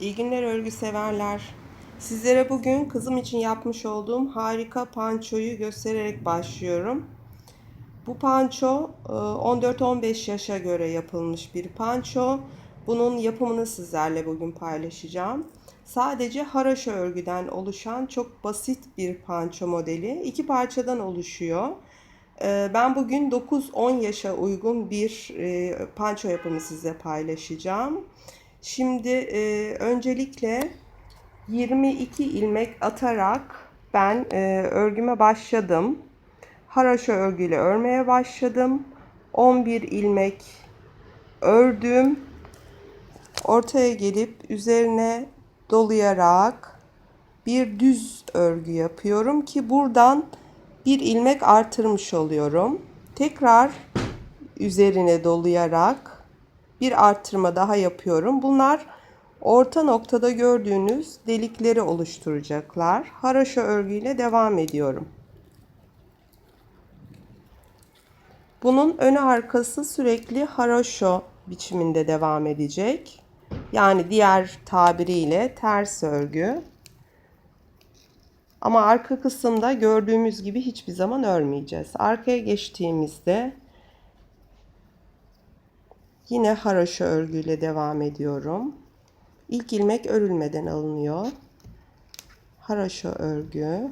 İyi günler örgü severler. Sizlere bugün kızım için yapmış olduğum harika pançoyu göstererek başlıyorum. Bu panço e, 14-15 yaşa göre yapılmış bir panço. Bunun yapımını sizlerle bugün paylaşacağım. Sadece haraşo örgüden oluşan çok basit bir panço modeli. İki parçadan oluşuyor. E, Ben bugün 9-10 yaşa uygun bir e, panço yapımı size paylaşacağım. Şimdi e, öncelikle 22 ilmek atarak ben e, örgüme başladım. Haraşo örgüyle örmeye başladım. 11 ilmek ördüm. Ortaya gelip üzerine dolayarak bir düz örgü yapıyorum ki buradan bir ilmek artırmış oluyorum. Tekrar üzerine dolayarak bir arttırma daha yapıyorum. Bunlar orta noktada gördüğünüz delikleri oluşturacaklar. Haraşo örgüyle devam ediyorum. Bunun önü arkası sürekli haraşo biçiminde devam edecek. Yani diğer tabiriyle ters örgü. Ama arka kısımda gördüğümüz gibi hiçbir zaman örmeyeceğiz. Arkaya geçtiğimizde Yine haraşo örgüyle devam ediyorum. İlk ilmek örülmeden alınıyor. Haraşo örgü.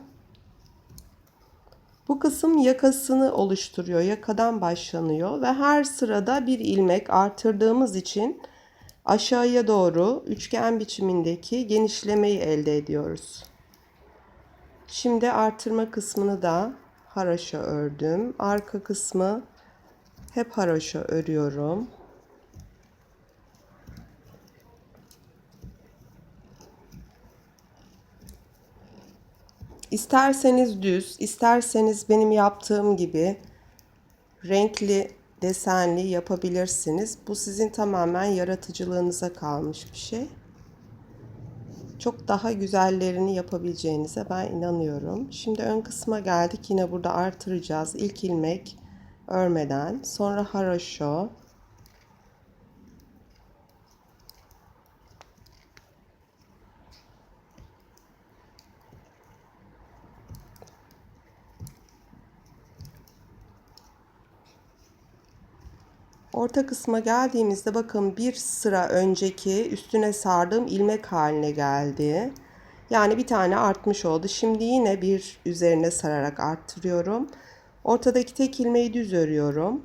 Bu kısım yakasını oluşturuyor. Yakadan başlanıyor ve her sırada bir ilmek artırdığımız için aşağıya doğru üçgen biçimindeki genişlemeyi elde ediyoruz. Şimdi artırma kısmını da haraşo ördüm. Arka kısmı hep haraşo örüyorum. İsterseniz düz, isterseniz benim yaptığım gibi renkli, desenli yapabilirsiniz. Bu sizin tamamen yaratıcılığınıza kalmış bir şey. Çok daha güzellerini yapabileceğinize ben inanıyorum. Şimdi ön kısma geldik. Yine burada artıracağız. İlk ilmek örmeden, sonra haraşo, Orta kısma geldiğimizde bakın bir sıra önceki üstüne sardığım ilmek haline geldi. Yani bir tane artmış oldu. Şimdi yine bir üzerine sararak arttırıyorum. Ortadaki tek ilmeği düz örüyorum.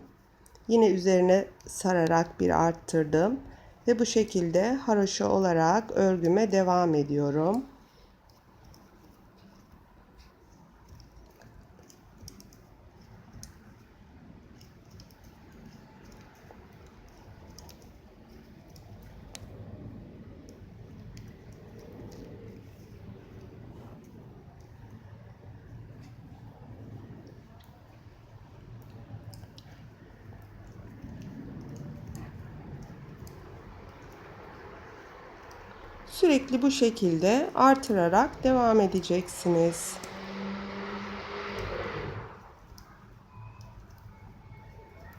Yine üzerine sararak bir arttırdım. Ve bu şekilde haroşa olarak örgüme devam ediyorum. Sürekli bu şekilde artırarak devam edeceksiniz.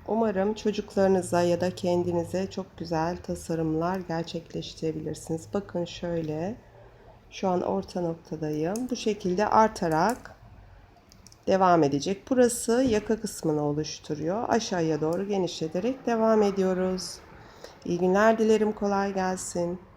Umarım çocuklarınıza ya da kendinize çok güzel tasarımlar gerçekleştirebilirsiniz. Bakın şöyle. Şu an orta noktadayım. Bu şekilde artarak devam edecek. Burası yaka kısmını oluşturuyor. Aşağıya doğru genişleterek devam ediyoruz. İyi günler dilerim. Kolay gelsin.